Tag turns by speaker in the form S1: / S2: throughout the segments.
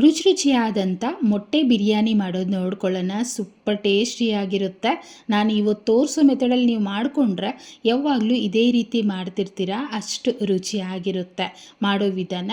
S1: ರುಚಿ ರುಚಿಯಾದಂಥ ಮೊಟ್ಟೆ ಬಿರಿಯಾನಿ ಮಾಡೋದು ನೋಡ್ಕೊಳ್ಳೋಣ. ಸೂಪರ್ ಟೇಸ್ಟಿಯಾಗಿರುತ್ತೆ. ನಾನು ಇವತ್ತು ತೋರಿಸೋ ಮೆಥಡಲ್ಲಿ ನೀವು ಮಾಡಿಕೊಂಡ್ರೆ ಯಾವಾಗಲೂ ಇದೇ ರೀತಿ ಮಾಡ್ತಿರ್ತೀರಾ? ಅಷ್ಟು ರುಚಿಯಾಗಿರುತ್ತೆ. ಮಾಡೋ ವಿಧಾನ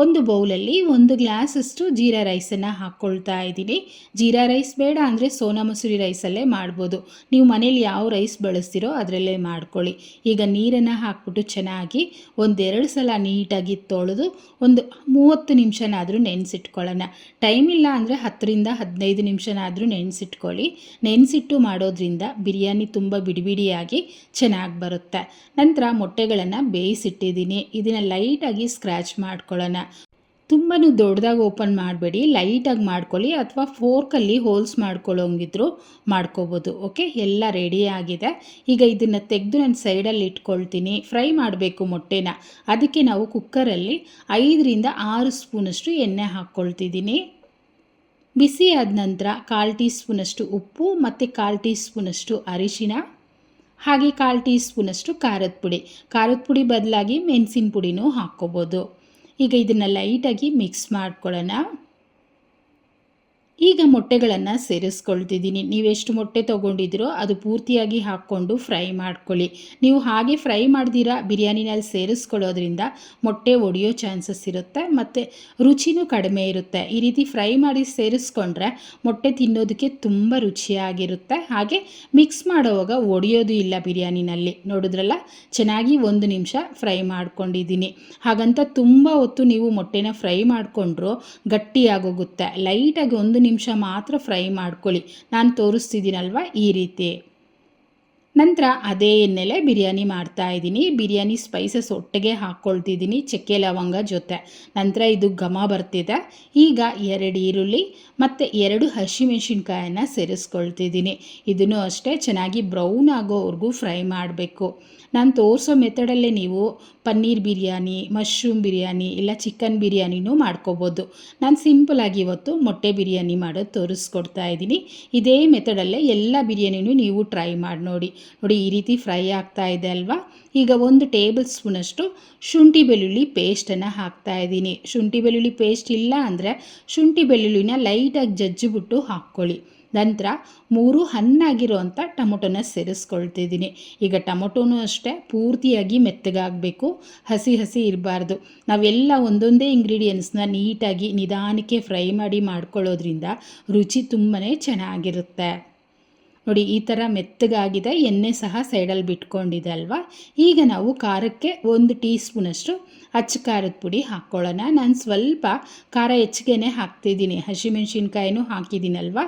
S1: ಒಂದು ಬೌಲಲ್ಲಿ ಒಂದು ಗ್ಲಾಸಷ್ಟು ಜೀರಾ ರೈಸನ್ನು ಹಾಕ್ಕೊಳ್ತಾ ಇದ್ದೀನಿ. ಜೀರಾ ರೈಸ್ ಬೇಡ ಅಂದರೆ ಸೋನಾ ಮಸೂರಿ ರೈಸಲ್ಲೇ ಮಾಡ್ಬೋದು. ನೀವು ಮನೇಲಿ ಯಾವ ರೈಸ್ ಬಳಸ್ತೀರೋ ಅದರಲ್ಲೇ ಮಾಡ್ಕೊಳ್ಳಿ. ಈಗ ನೀರನ್ನು ಹಾಕ್ಬಿಟ್ಟು ಚೆನ್ನಾಗಿ ಒಂದೆರಡು ಸಲ ನೀಟಾಗಿ ತೊಳೆದು ಒಂದು ಮೂವತ್ತು ನಿಮಿಷನಾದರೂ ನೆನೆಸಿಟ್ಕೊಳ್ಳೋಣ. ಟೈಮ್ ಇಲ್ಲ ಅಂದರೆ ಹತ್ತರಿಂದ ಹದಿನೈದು ನಿಮಿಷನಾದರೂ ನೆನೆಸಿಟ್ಕೊಳ್ಳಿ. ನೆನೆಸಿಟ್ಟು ಮಾಡೋದ್ರಿಂದ ಬಿರಿಯಾನಿ ತುಂಬ ಬಿಡಿಬಿಡಿಯಾಗಿ ಚೆನ್ನಾಗಿ ಬರುತ್ತೆ. ನಂತರ ಮೊಟ್ಟೆಗಳನ್ನು ಬೇಯಿಸಿಟ್ಟಿದ್ದೀನಿ. ಇದನ್ನು ಲೈಟಾಗಿ ಸ್ಕ್ರ್ಯಾಚ್ ಮಾಡ್ಕೊಳ್ಳೋಣ. ತುಂಬಾ ದೊಡ್ಡದಾಗಿ ಓಪನ್ ಮಾಡಬೇಡಿ ಲೈಟಾಗಿ ಮಾಡ್ಕೊಳ್ಳಿ ಅಥವಾ ಫೋರ್ಕಲ್ಲಿ ಹೋಲ್ಸ್ ಮಾಡ್ಕೊಳ್ಳೋಂಗಿದ್ರು ಮಾಡ್ಕೋಬೋದು ಓಕೆ ಎಲ್ಲ ರೆಡಿ ಆಗಿದೆ. ಈಗ ಇದನ್ನು ತೆಗೆದು ನಾನು ಸೈಡಲ್ಲಿ ಇಟ್ಕೊಳ್ತೀನಿ. ಫ್ರೈ ಮಾಡಬೇಕು ಮೊಟ್ಟೆನ. ಅದಕ್ಕೆ ನಾವು ಕುಕ್ಕರಲ್ಲಿ ಐದರಿಂದ ಆರು ಸ್ಪೂನಷ್ಟು ಎಣ್ಣೆ ಹಾಕ್ಕೊಳ್ತಿದ್ದೀನಿ. ಬಿಸಿ ಆದ ನಂತರ ಕಾಲು ಟೀ ಸ್ಪೂನಷ್ಟು ಉಪ್ಪು ಮತ್ತು ಕಾಲು ಟೀ ಸ್ಪೂನಷ್ಟು ಅರಿಶಿನ ಹಾಗೆ ಕಾಲು ಟೀ ಸ್ಪೂನಷ್ಟು ಖಾರದ ಪುಡಿ. ಖಾರದ ಪುಡಿ ಬದಲಾಗಿ ಮೆಣಸಿನ ಪುಡಿನೂ ಹಾಕ್ಕೋಬೋದು. ಈಗ ಇದನ್ನು ಲೈಟಾಗಿ ಮಿಕ್ಸ್ ಮಾಡ್ಕೊಳ್ಳೋಣ. ಈಗ ಮೊಟ್ಟೆಗಳನ್ನು ಸೇರಿಸ್ಕೊಳ್ತಿದ್ದೀನಿ. ನೀವೆಷ್ಟು ಮೊಟ್ಟೆ ತೊಗೊಂಡಿದ್ದೀರೋ ಅದು ಪೂರ್ತಿಯಾಗಿ ಹಾಕ್ಕೊಂಡು ಫ್ರೈ ಮಾಡ್ಕೊಳ್ಳಿ. ನೀವು ಹಾಗೆ ಫ್ರೈ ಮಾಡ್ದಿರಾ ಬಿರಿಯಾನಿನಲ್ಲಿ ಸೇರಿಸ್ಕೊಳ್ಳೋದ್ರಿಂದ ಮೊಟ್ಟೆ ಒಡೆಯೋ ಚಾನ್ಸಸ್ ಇರುತ್ತೆ ಮತ್ತು ರುಚಿನೂ ಕಡಿಮೆ ಇರುತ್ತೆ. ಈ ರೀತಿ ಫ್ರೈ ಮಾಡಿ ಸೇರಿಸ್ಕೊಂಡ್ರೆ ಮೊಟ್ಟೆ ತಿನ್ನೋದಕ್ಕೆ ತುಂಬ ರುಚಿಯಾಗಿರುತ್ತೆ. ಹಾಗೆ ಮಿಕ್ಸ್ ಮಾಡೋವಾಗ ಒಡೆಯೋದು ಇಲ್ಲ ಬಿರಿಯಾನಿನಲ್ಲಿ. ನೋಡಿದ್ರಲ್ಲ? ಚೆನ್ನಾಗಿ ಒಂದು ನಿಮಿಷ ಫ್ರೈ ಮಾಡ್ಕೊಂಡಿದ್ದೀನಿ. ಹಾಗಂತ ತುಂಬ ಹೊತ್ತು ನೀವು ಮೊಟ್ಟೆನ ಫ್ರೈ ಮಾಡಿಕೊಂಡ್ರು ಗಟ್ಟಿಯಾಗೋಗುತ್ತೆ. ಲೈಟಾಗಿ ಒಂದು ನಿಮಿಷ ಮಾತ್ರ ಫ್ರೈ ಮಾಡ್ಕೊಳ್ಳಿ. ನಾನು ತೋರಿಸ್ತಿದ್ದೀನಲ್ವ? ಈ ರೀತಿ. ನಂತರ ಅದೇ ಎಣ್ಣೆಲೆ ಬಿರಿಯಾನಿ ಮಾಡ್ತಾ ಇದ್ದೀನಿ. ಬಿರಿಯಾನಿ ಸ್ಪೈಸಸ್ ಒಟ್ಟಿಗೆ ಹಾಕ್ಕೊಳ್ತಿದ್ದೀನಿ ಚಕ್ಕೆ ಲವಂಗ ಜೊತೆ. ನಂತರ ಇದು ಘಮ ಬರ್ತಿದೆ. ಈಗ ಎರಡು ಈರುಳ್ಳಿ ಮತ್ತು ಎರಡು ಹಸಿಮೆಣಸಿನ್ಕಾಯನ್ನು ಸೇರಿಸ್ಕೊಳ್ತಿದ್ದೀನಿ. ಇದನ್ನು ಅಷ್ಟೇ ಚೆನ್ನಾಗಿ ಬ್ರೌನ್ ಆಗೋವರೆಗೂ ಫ್ರೈ ಮಾಡಬೇಕು. ನಾನು ತೋರಿಸೋ ಮೆಥಡಲ್ಲೇ ನೀವು ಪನ್ನೀರ್ ಬಿರಿಯಾನಿ ಮಶ್ರೂಮ್ ಬಿರಿಯಾನಿ ಇಲ್ಲ ಚಿಕನ್ ಬಿರಿಯಾನಿನೂ ಮಾಡ್ಕೋಬೋದು. ನಾನು ಸಿಂಪಲಾಗಿ ಇವತ್ತು ಮೊಟ್ಟೆ ಬಿರಿಯಾನಿ ಮಾಡೋದು ತೋರಿಸ್ಕೊಡ್ತಾ ಇದ್ದೀನಿ. ಇದೇ ಮೆಥಡಲ್ಲೇ ಎಲ್ಲ ಬಿರಿಯಾನಿನೂ ನೀವು ಟ್ರೈ ಮಾಡಿ ನೋಡಿ. ನೋಡಿ ಈ ರೀತಿ ಫ್ರೈ ಆಗ್ತಾ ಇದೆ ಅಲ್ವಾ? ಈಗ ಒಂದು ಟೇಬಲ್ ಸ್ಪೂನಷ್ಟು ಶುಂಠಿ ಬೆಳ್ಳುಳ್ಳಿ ಪೇಸ್ಟನ್ನು ಹಾಕ್ತಾ ಇದ್ದೀನಿ. ಶುಂಠಿ ಬೆಳ್ಳುಳ್ಳಿ ಪೇಸ್ಟ್ ಇಲ್ಲ ಅಂದರೆ ಶುಂಠಿ ಬೆಳ್ಳುಳ್ಳಿನ ಲೈಟಾಗಿ ಜಜ್ಜಿಬಿಟ್ಟು ಹಾಕ್ಕೊಳ್ಳಿ. ನಂತರ ಮೂರು ಹಣ್ಣಾಗಿರುವಂಥ ಟೊಮೊಟೊನ ಸೇರಿಸ್ಕೊಳ್ತಿದ್ದೀನಿ. ಈಗ ಟೊಮೊಟೊನೂ ಅಷ್ಟೇ ಪೂರ್ತಿಯಾಗಿ ಮೆತ್ತಗಾಗಬೇಕು, ಹಸಿ ಹಸಿ ಇರಬಾರ್ದು. ನಾವೆಲ್ಲ ಒಂದೊಂದೇ ಇಂಗ್ರೀಡಿಯೆಂಟ್ಸ್ನ ನೀಟಾಗಿ ನಿಧಾನಕ್ಕೆ ಫ್ರೈ ಮಾಡಿ ಮಾಡ್ಕೊಳ್ಳೋದ್ರಿಂದ ರುಚಿ ತುಂಬಾ ಚೆನ್ನಾಗಿರುತ್ತೆ. ನೋಡಿ, ಈ ಥರ ಮೆತ್ತಗಾಗಿದೆ. ಎಣ್ಣೆ ಸಹ ಸೈಡಲ್ಲಿ ಬಿಟ್ಕೊಂಡಿದೆ ಅಲ್ವಾ? ಈಗ ನಾವು ಖಾರಕ್ಕೆ ಒಂದು ಟೀ ಸ್ಪೂನಷ್ಟು ಅಚ್ಚ ಖಾರದ ಪುಡಿ ಹಾಕ್ಕೊಳ್ಳೋಣ. ನಾನು ಸ್ವಲ್ಪ ಖಾರ ಹೆಚ್ಚಿಗೆನೇ ಹಾಕ್ತಿದ್ದೀನಿ. ಹಸಿಮೆಣ್ಸಿನ್ಕಾಯಿನೂ ಹಾಕಿದ್ದೀನಲ್ವಾ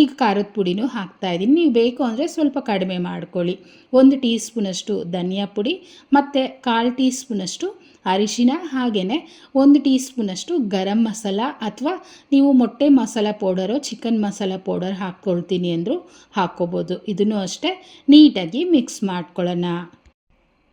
S1: ಈಗ ಖಾರದ ಪುಡಿನೂ ಹಾಕ್ತಾಯಿದ್ದೀನಿ ನೀವು ಬೇಕು ಅಂದರೆ ಸ್ವಲ್ಪ ಕಡಿಮೆ ಮಾಡ್ಕೊಳ್ಳಿ. ಒಂದು ಟೀ ಸ್ಪೂನಷ್ಟು ಧನಿಯಾ ಪುಡಿ, ಮತ್ತು ಕಾಲು ಟೀ ಸ್ಪೂನಷ್ಟು ಅರಿಶಿನ ಹಾಗೆಯೇ ಒಂದು ಟೀ ಸ್ಪೂನಷ್ಟು ಗರಂ ಮಸಾಲ ಅಥವಾ ನೀವು ಮೊಟ್ಟೆ masala powder, chicken masala powder ಹಾಕ್ಕೊಳ್ತೀನಿ ಅಂದರೂ ಹಾಕ್ಕೋಬೋದು. ಇದನ್ನು ಅಷ್ಟೇ ನೀಟಾಗಿ ಮಿಕ್ಸ್ ಮಾಡ್ಕೊಳ್ಳೋಣ.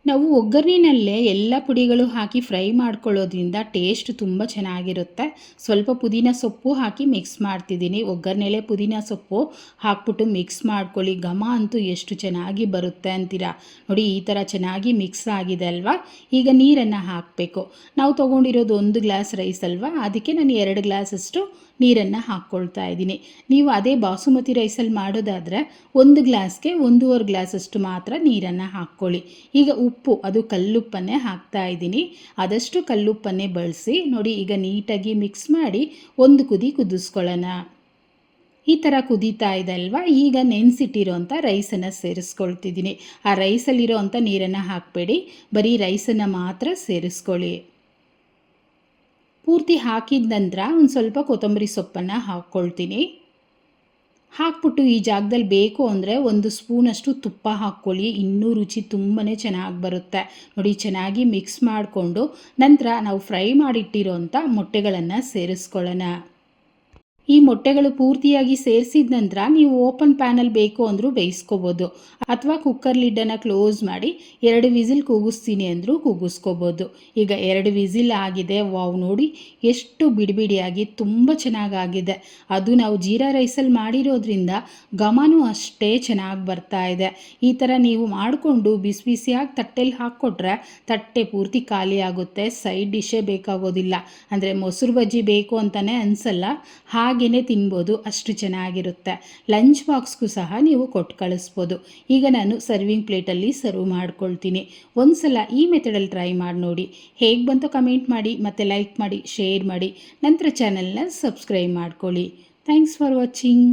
S1: ನಾವು ಒಗ್ಗರಣೆಯಲ್ಲೇ ಎಲ್ಲ ಪುಡಿಗಳು ಹಾಕಿ ಫ್ರೈ ಮಾಡ್ಕೊಳ್ಳೋದ್ರಿಂದ ಟೇಸ್ಟ್ ತುಂಬ ಚೆನ್ನಾಗಿರುತ್ತೆ. ಸ್ವಲ್ಪ ಪುದೀನ ಸೊಪ್ಪು ಹಾಕಿ ಮಿಕ್ಸ್ ಮಾಡ್ತಿದ್ದೀನಿ. ಒಗ್ಗರಣೆಲೆ ಪುದೀನ ಸೊಪ್ಪು ಹಾಕ್ಬಿಟ್ಟು ಮಿಕ್ಸ್ ಮಾಡ್ಕೊಳ್ಳಿ. ಘಮ ಅಂತೂ ಎಷ್ಟು ಚೆನ್ನಾಗಿ ಬರುತ್ತೆ ಅಂತೀರಾ? ನೋಡಿ, ಈ ಥರ ಚೆನ್ನಾಗಿ ಮಿಕ್ಸ್ ಆಗಿದೆ ಅಲ್ವಾ? ಈಗ ನೀರನ್ನು ಹಾಕಬೇಕು. ನಾವು ತೊಗೊಂಡಿರೋದು ಒಂದು ಗ್ಲಾಸ್ ರೈಸ್ ಅಲ್ವಾ? ಅದಕ್ಕೆ ನಾನು ಎರಡು ಗ್ಲಾಸಷ್ಟು ನೀರನ್ನು ಹಾಕ್ಕೊಳ್ತಾ ಇದ್ದೀನಿ. ನೀವು ಅದೇ ಬಾಸುಮತಿ ರೈಸಲ್ಲಿ ಮಾಡೋದಾದರೆ ಒಂದು ಗ್ಲಾಸ್ಗೆ ಒಂದೂವರೆ ಗ್ಲಾಸಷ್ಟು ಮಾತ್ರ ನೀರನ್ನು ಹಾಕ್ಕೊಳ್ಳಿ. ಈಗ ಉಪ್ಪು ಅದು ಕಲ್ಲುಪ್ಪನ್ನೇ ಹಾಕ್ತಾ ಇದ್ದೀನಿ. ಆದಷ್ಟು ಕಲ್ಲುಪ್ಪನ್ನೇ ಬಳಸಿ, ನೋಡಿ ಈಗ ನೀಟಾಗಿ ಮಿಕ್ಸ್ ಮಾಡಿ ಒಂದು ಕುದಿ ಕುದಿಸ್ಕೊಳ್ಳೋಣ. ಈ ಥರ ಕುದೀತಾ ಇದೆ ಅಲ್ವಾ? ಈಗ ನೆನೆಸಿಟ್ಟಿರೋಂಥ ರೈಸನ್ನು ಸೇರಿಸ್ಕೊಳ್ತಿದ್ದೀನಿ. ಆ ರೈಸಲ್ಲಿರೋ ಅಂಥ ನೀರನ್ನು ಹಾಕಬೇಡಿ. ಬರೀ ರೈಸನ್ನು ಮಾತ್ರ ಸೇರಿಸ್ಕೊಳ್ಳಿ. ಪೂರ್ತಿ ಹಾಕಿದ ನಂತರ ಒಂದು ಸ್ವಲ್ಪ ಕೊತ್ತಂಬರಿ ಸೊಪ್ಪನ್ನು ಹಾಕ್ಕೊಳ್ತೀನಿ. ಹಾಕ್ಬಿಟ್ಟು ಈ ಜಾಗದಲ್ಲಿ ಬೇಕು ಅಂದರೆ ಒಂದು ಸ್ಪೂನಷ್ಟು ತುಪ್ಪ ಹಾಕ್ಕೊಳ್ಳಿ. ಇನ್ನೂ ರುಚಿ ತುಂಬಾ ಚೆನ್ನಾಗಿ ಬರುತ್ತೆ. ನೋಡಿ, ಚೆನ್ನಾಗಿ ಮಿಕ್ಸ್ ಮಾಡಿಕೊಂಡು ನಂತರ ನಾವು ಫ್ರೈ ಮಾಡಿಟ್ಟಿರೋಂಥ ಮೊಟ್ಟೆಗಳನ್ನು ಸೇರಿಸ್ಕೊಳ್ಳೋಣ. ಈ ಮೊಟ್ಟೆಗಳು ಪೂರ್ತಿಯಾಗಿ ಸೇರಿಸಿದ ನಂತರ ನೀವು ಓಪನ್ ಪ್ಯಾನಲ್ ಬೇಕು ಅಂದರೂ ಬೇಯಿಸ್ಕೋಬೋದು. ಅಥವಾ ಕುಕ್ಕರ್ ಲಿಡ್ಡನ್ನು ಕ್ಲೋಸ್ ಮಾಡಿ ಎರಡು ವಿಸಿಲ್ ಕೂಗಿಸ್ತೀನಿ ಅಂದರೂ ಕೂಗಿಸ್ಕೋಬೋದು. ಈಗ ಎರಡು ವಿಸಿಲ್ ಆಗಿದೆ, ವಾವ್ ನೋಡಿ. ಎಷ್ಟು ಬಿಡಿಬಿಡಿಯಾಗಿ, ತುಂಬ ಚೆನ್ನಾಗಾಗಿದೆ. ಅದು ನಾವು ಜೀರಾ ರೈಸಲ್ಲಿ ಮಾಡಿರೋದ್ರಿಂದ ಘಮನೂ ಅಷ್ಟೇ ಚೆನ್ನಾಗಿ ಬರ್ತಾ ಇದೆ. ಈ ಥರ ನೀವು ಮಾಡಿಕೊಂಡು ಬಿಸಿ ಬಿಸಿಯಾಗಿ ತಟ್ಟೆಲಿ ಹಾಕ್ಕೊಟ್ರೆ ತಟ್ಟೆ ಪೂರ್ತಿ ಖಾಲಿ ಆಗುತ್ತೆ. ಸೈಡ್ ಡಿಶೇ ಬೇಕಾಗೋದಿಲ್ಲ. ಅಂದರೆ ಮೊಸರು ಬಜ್ಜಿ ಬೇಕು ಅಂತಲೇ ಅನಿಸಲ್ಲ. ಹಾಗೆಯೇ ತಿನ್ಬೋದು, ಅಷ್ಟು ಚೆನ್ನಾಗಿರುತ್ತೆ. ಲಂಚ್ ಬಾಕ್ಸ್ಗೂ ಸಹ ನೀವು ಕೊಟ್ಟು ಕಳಿಸ್ಬೋದು. ಈಗ ನಾನು ಸರ್ವಿಂಗ್ ಪ್ಲೇಟಲ್ಲಿ ಸರ್ವ್ ಮಾಡ್ಕೊಳ್ತೀನಿ. ಒಂದು ಸಲ ಈ ಮೆಥಡಲ್ಲಿ ಟ್ರೈ ಮಾಡಿ ನೋಡಿ. ಹೇಗೆ ಬಂತು ಕಮೆಂಟ್ ಮಾಡಿ, ಮತ್ತು ಲೈಕ್ ಮಾಡಿ ಶೇರ್ ಮಾಡಿ. ನಂತರ ಚಾನಲ್ನ ಸಬ್ಸ್ಕ್ರೈಬ್ ಮಾಡ್ಕೊಳ್ಳಿ. Thanks for watching